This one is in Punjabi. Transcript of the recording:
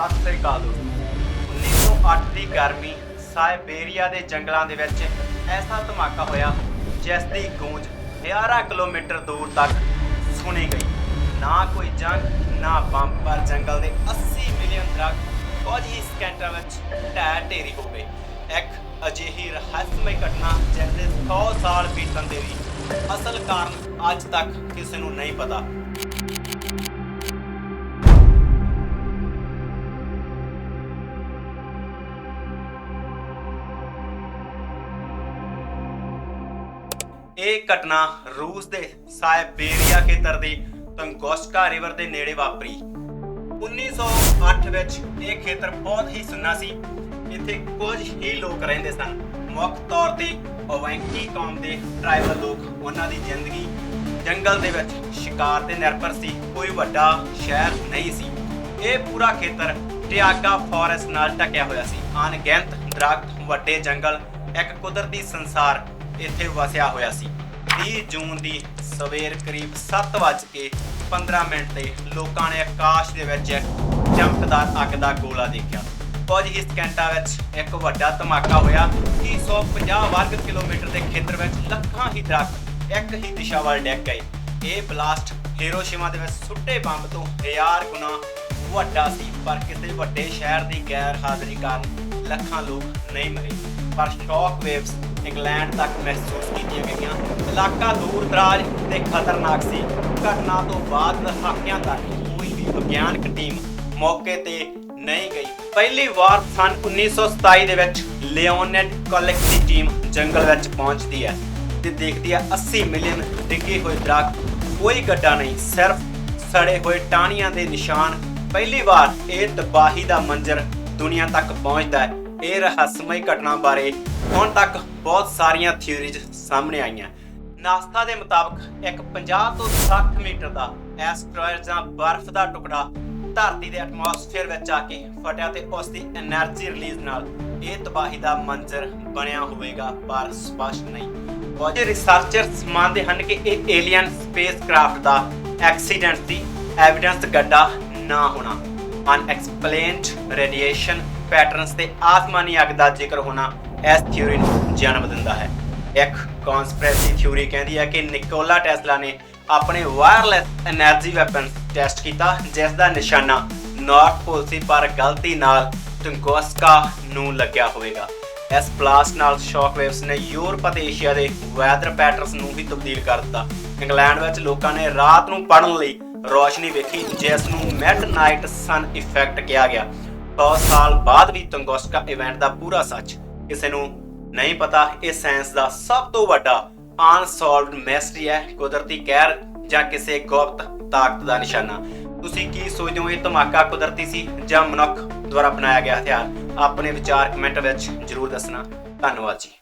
ਸਤਿ ਸ੍ਰੀ ਅਕਾਲ। ਦੋਸਤੋ 1908 ਦੀ ਗਰਮੀ ਸਾਇਬੇਰੀਆ ਦੇ ਜੰਗਲਾਂ ਦੇ ਵਿੱਚ ਐਸਾ ਧਮਾਕਾ ਹੋਇਆ ਜਿਸ ਦੀ ਗੂੰਜ ਹਜ਼ਾਰਾਂ ਕਿਲੋਮੀਟਰ ਦੂਰ ਤੱਕ ਸੁਣੀ ਗਈ। ਨਾ ਕੋਈ ਜੰਗ, ਨਾ ਬੰਬ, ਪਰ ਜੰਗਲ ਦੇ 80 ਮਿਲੀਅਨ ਦਰਖਤ ਕੁਝ ਹੀ ਸਕਿੰਟਾਂ ਵਿੱਚ ਢਹਿ ਢੇਰੀ ਹੋ ਗਏ। ਇੱਕ ਅਜਿਹੀ ਰਹੱਸਮਈ ਘਟਨਾ ਜਿਸ ਦੇ 100 ਸਾਲ ਬੀਤਣ ਦੇ ਵੀ ਅਸਲ ਕਾਰਨ ਅੱਜ ਤੱਕ ਕਿਸੇ ਨੂੰ ਨਹੀਂ ਪਤਾ। ਇਹ ਘਟਨਾ ਰੂਸ ਦੇ ਸਾਇਬੇਰੀਆ ਖੇਤਰ ਦੀ ਤੁੰਗੋਸਕਾ ਰਿਵਰ ਦੇ ਨੇੜੇ ਵਾਪਰੀ। 1908 ਵਿੱਚ ਇਹ ਖੇਤਰ ਬਹੁਤ ਹੀ ਸੁੰਨਾ ਸੀ। ਇੱਥੇ ਕੁਝ ਹੀ ਲੋਕ ਰਹਿੰਦੇ ਸਨ। ਮੁੱਖ ਤੌਰ ਤੇ ਓਵੈਂਕੀ ਕੌਮ ਦੇ ਟ੍ਰਾਈਬਲ ਲੋਕ ਉਹਨਾਂ ਦੀ ਜ਼ਿੰਦਗੀ ਜੰਗਲ ਦੇ ਵਿੱਚ ਸ਼ਿਕਾਰ ਤੇ ਨਿਰਭਰ ਸੀ। ਕੋਈ ਵੱਡਾ ਸ਼ਹਿਰ ਨਹੀਂ ਸੀ। ਇਹ ਪੂਰਾ ਖੇਤਰ ਟਿਆਗਾ ਫੋਰੈਸਟ ਨਾਲ ਢਕਿਆ ਹੋਇਆ ਸੀ। ਅਣਗਿਣਤ ਦਰਖਤ, ਵੱਡੇ ਜੰਗਲ, ਇੱਕ ਕੁਦਰਤੀ ਸੰਸਾਰ ਇੱਥੇ ਵਸਿਆ ਹੋਇਆ ਸੀ। 30 ਜੂਨ ਦੀ ਸਵੇਰ ਕਰੀਬ 7:15 ਮਿੰਟ ਤੇ ਲੋਕਾਂ ਨੇ ਆਕਾਸ਼ ਦੇ ਵਿੱਚ ਇੱਕ ਚਮਕਦਾਰ ਅੱਗ ਦਾ ਗੋਲਾ ਦੇਖਿਆ। ਕੁਝ ਹੀ ਸਕਿੰਟਾਂ ਵਿੱਚ ਇੱਕ ਵੱਡਾ ਧਮਾਕਾ ਹੋਇਆ। 350 ਵਰਗ ਕਿਲੋਮੀਟਰ ਦੇ ਖੇਤਰ ਵਿੱਚ ਲੱਖਾਂ ਹੀ ਦਰਖਤ ਇੱਕ ਹੀ ਦਿਸ਼ਾ ਵੱਲ ਡਿੱਗ ਗਏ। ਇਹ ਬਲਾਸਟ ਹੀਰੋਸ਼ੀਮਾ ਦੇ ਵਿੱਚ ਸੁੱਟੇ ਬੰਬ ਤੋਂ ਹਜ਼ਾਰ ਗੁਣਾ ਵੱਡਾ ਸੀ, ਪਰ ਕਿਸੇ ਵੱਡੇ ਸ਼ਹਿਰ ਦੀ ਗੈਰ ਹਾਜ਼ਰੀ ਕਾਰਨ ਲੱਖਾਂ ਲੋਕ ਨਹੀਂ ਮਰੇ, ਪਰ ਸ਼ੌਕ ਵੇਵਸ ਇੰਗਲੈਂਡ ਤੱਕ ਮਹਿਸੂਸ ਕੀਤੀਆਂ ਗਈਆਂ। ਇਲਾਕਾ ਦੂਰ ਦਰਾਜ ਤੇ ਖਤਰਨਾਕ ਸੀ। ਘਟਨਾ ਤੋਂ ਬਾਅਦ ਦਹਾਕਿਆਂ ਤੱਕ ਕੋਈ ਵੀ ਵਿਗਿਆਨਕ ਟੀਮ ਮੌਕੇ ਤੇ ਨਹੀਂ ਗਈ। ਪਹਿਲੀ ਵਾਰ ਸਨ 1927 ਦੇ ਵਿੱਚ ਲਿਓਨਿਡ ਕੋਲਿਕ ਦੀ ਟੀਮ ਜੰਗਲ ਵਿੱਚ ਪਹੁੰਚਦੀ ਹੈ ਤੇ ਦੇਖਦੀ ਹੈ 80 ਮਿਲੀਅਨ ਡਿੱਗੇ ਹੋਏ ਦਰਖਤ। ਕੋਈ ਗੱਡਾ ਨਹੀਂ, ਸਿਰਫ ਸੜੇ ਹੋਏ ਟਾਹਣੀਆਂ ਦੇ ਨਿਸ਼ਾਨ। ਪਹਿਲੀ ਵਾਰ ਇਹ ਤਬਾਹੀ ਦਾ ਮੰਜ਼ਰ ਦੁਨੀਆ ਤੱਕ ਪਹੁੰਚਦਾ ਇਹ ਰਹੱਸਮਈ ਘਟਨਾ ਬਾਰੇ ਹੁਣ ਤੱਕ ਬਹੁਤ ਸਾਰੀਆਂ ਥਿਊਰੀਜ਼ ਸਾਹਮਣੇ ਆਈਆਂ। ਨਾਸ਼ਤਾ ਦੇ ਮੁਤਾਬਕ ਇੱਕ 50 ਤੋਂ 60 ਮੀਟਰ ਦਾ ਐਸਟਰੋਇਡ ਜਾਂ ਬਰਫ਼ ਦਾ ਟੁਕੜਾ ਧਰਤੀ ਦੇ ਐਟਮੋਸਫੇਅਰ ਵਿੱਚ ਆ ਕੇ ਫਟਿਆ ਤੇ ਉਸ ਦੀ એનર્ਜੀ ਰਿਲੀਜ਼ ਨਾਲ ਇਹ ਤਬਾਹੀ ਦਾ ਮੰਜ਼ਰ ਬਣਿਆ ਹੋਵੇਗਾ, ਪਰ ਸਪਸ਼ਟ ਨਹੀਂ। ਬਹੁਤ ਰਿਸਰਚਰਸ ਮੰਨਦੇ ਹਨ ਕਿ ਇਹ ਏਲੀਅਨ ਸਪੇਸਕ੍ਰਾਫਟ ਦਾ ਐਕਸੀਡੈਂਟ ਦੀ ਐਵੀਡੈਂਸ ਗੱਡਾ ਨਾ ਹੋਣਾ। ਅਨਐਕਸਪਲੇਨਡ ਰੇਡੀਏਸ਼ਨ ਪੈਟਰਨਸ ਤੇ ਆਸਮਾਨੀ ਅੱਗ ਦਾ ਜ਼ਿਕਰ ਹੋਣਾ ਇਸ ਥਿਊਰੀ ਨੂੰ ਜਨਮ ਦਿੰਦਾ ਹੈ। ਇੱਕ ਕਨਸਪੀਰੇਸੀ ਥਿਊਰੀ ਕਹਿੰਦੀ ਹੈ ਕਿ ਨਿਕੋਲਾ ਟੈਸਲਾ ਨੇ ਆਪਣੇ ਵਾਇਰਲੈਸ એનર્ਜੀ ਵੈਪਨ ਟੈਸਟ ਕੀਤਾ, ਜਿਸ ਦਾ ਨਿਸ਼ਾਨਾ ਨਾਰਥ ਪੋਲ ਸੀ, ਪਰ ਗਲਤੀ ਨਾਲ ਟੰਗੋਸਕਾ ਨੂੰ ਲੱਗਿਆ ਹੋਵੇਗਾ। ਇਸ ਬਲਾਸਟ ਨਾਲ ਸ਼ੌਕ ਵੇਵਸ ਨੇ ਯੂਰਪ ਅਤੇ ਏਸ਼ੀਆ ਦੇ ਵੈਦਰ ਪੈਟਰਨਸ ਨੂੰ ਵੀ ਤਬਦੀਲ ਕਰ ਦਿੱਤਾ। ਇੰਗਲੈਂਡ ਵਿੱਚ ਲੋਕਾਂ ਨੇ ਰਾਤ ਨੂੰ ਪੜਨ ਲਈ ਰੋਸ਼ਨੀ ਵੇਖੀ, ਜਿਸ ਨੂੰ ਮਿਡਨਾਈਟ ਸਨ ਇਫੈਕਟ ਕਿਹਾ ਗਿਆ। 100 ਸਾਲ ਬਾਅਦ ਵੀ ਟੰਗੋਸਕਾ ਇਵੈਂਟ ਦਾ ਪੂਰਾ ਸੱਚ ਕਿਸੇ ਨੂੰ ਨਹੀਂ ਪਤਾ, ਇਹ ਸਾਇੰਸ ਦਾ ਸਭ ਤੋਂ ਵੱਡਾ ਅਨਸੋਲਵਡ ਮਿਸਟਰੀ ਹੈ, ਕੁਦਰਤੀ ਕਹਿਰ ਜਾਂ ਕਿਸੇ ਗੁਪਤ ਤਾਕਤ ਦਾ ਨਿਸ਼ਾਨਾ। ਤੁਸੀਂ ਕੀ ਸੋਚਦੇ ਹੋ, ਇਹ ਧਮਾਕਾ ਕੁਦਰਤੀ ਸੀ ਜਾਂ ਮਨੁੱਖ ਦੁਆਰਾ ਬਣਾਇਆ ਗਿਆ ਹਥਿਆਰ? ਆਪਣੇ ਵਿਚਾਰ ਕਮੈਂਟ ਵਿੱਚ ਜਰੂਰ ਦੱਸਣਾ। ਧੰਨਵਾਦ ਜੀ।